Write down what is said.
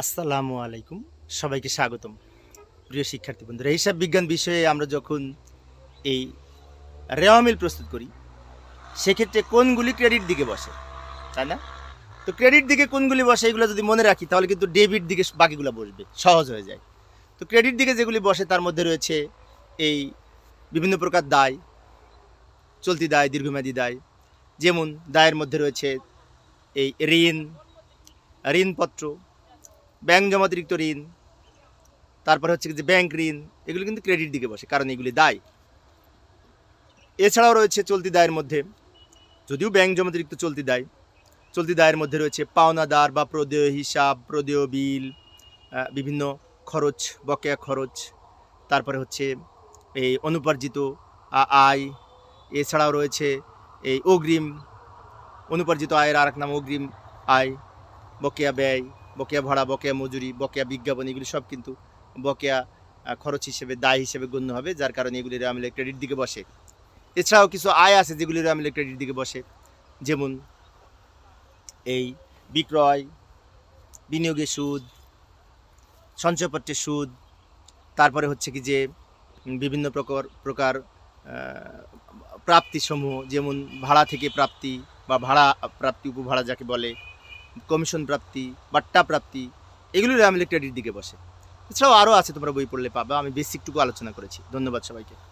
আসসালামু আলাইকুম। সবাইকে স্বাগতম। প্রিয় শিক্ষার্থী বন্ধুরা, হিসাব বিজ্ঞান বিষয়ে আমরা যখন এই রেওয়ামিল প্রস্তুত করি, সেক্ষেত্রে কোনগুলি ক্রেডিট দিকে বসে, তাই না? তো ক্রেডিট দিকে কোনগুলি বসে এগুলো যদি মনে রাখি, তাহলে কিন্তু ডেবিট দিকে বাকিগুলো বসবে, সহজ হয়ে যায়। তো ক্রেডিট দিকে যেগুলি বসে, তার মধ্যে রয়েছে এই বিভিন্ন প্রকার দায়, চলতি দায়, দীর্ঘমেয়াদী দায়। যেমন, দায়ের মধ্যে রয়েছে এই ঋণ, ঋণপত্র ব্যাংক জমাতিরিক্ত ঋণ, তারপরে হচ্ছে যে ব্যাংক ঋণ, এগুলো কিন্তু ক্রেডিট দিকে বসে, কারণ এগুলি দায়। এছাড়াও রয়েছে চলতি দায়ের মধ্যে, যদিও ব্যাংক জমাতিরিক্ত চলতি দায়, চলতি দায়ের মধ্যে রয়েছে পাওনাদার বা প্রদেয় হিসাব, প্রদেয় বিল বিভিন্ন খরচ, বকেয়া খরচ, তারপরে হচ্ছে এই অনুপার্জিত আয়, এছাড়াও রয়েছে এই অগ্রিম, অনুপার্জিত আয়ের আর এক নাম অগ্রিম আয়, বকেয়া ব্যয় বকেয়া ভাড়া, বকেয়া মজুরি, বকেয়া বিজ্ঞাপন, এগুলি সব কিন্তু বকেয়া খরচ হিসেবে, দায় হিসেবে গণ্য হবে, যার কারণে এগুলি আমলে ক্রেডিট দিকে বসে। এছাড়াও কিছু আয় আছে যেগুলি আমলে ক্রেডিট দিকে বসে, যেমন এই বিক্রয়, বিনিয়োগের সুদ, সঞ্চয়পত্রের সুদ, তারপরে হচ্ছে কি যে বিভিন্ন প্রকার প্রকার প্রাপ্তিসমূহ, যেমন ভাড়া থেকে প্রাপ্তি বা ভাড়া, প্রাপ্তি উপভাড়া যাকে বলে কমিশন প্রাপ্তি, বাট্টা প্রাপ্তি এগুলো আমলে ক্রেডিট দিকে বসে। এছাড়াও আরও আছে তোমরা বই পড়লে পাবে, আমি বেসিকটুকু আলোচনা করেছি। ধন্যবাদ সবাইকে।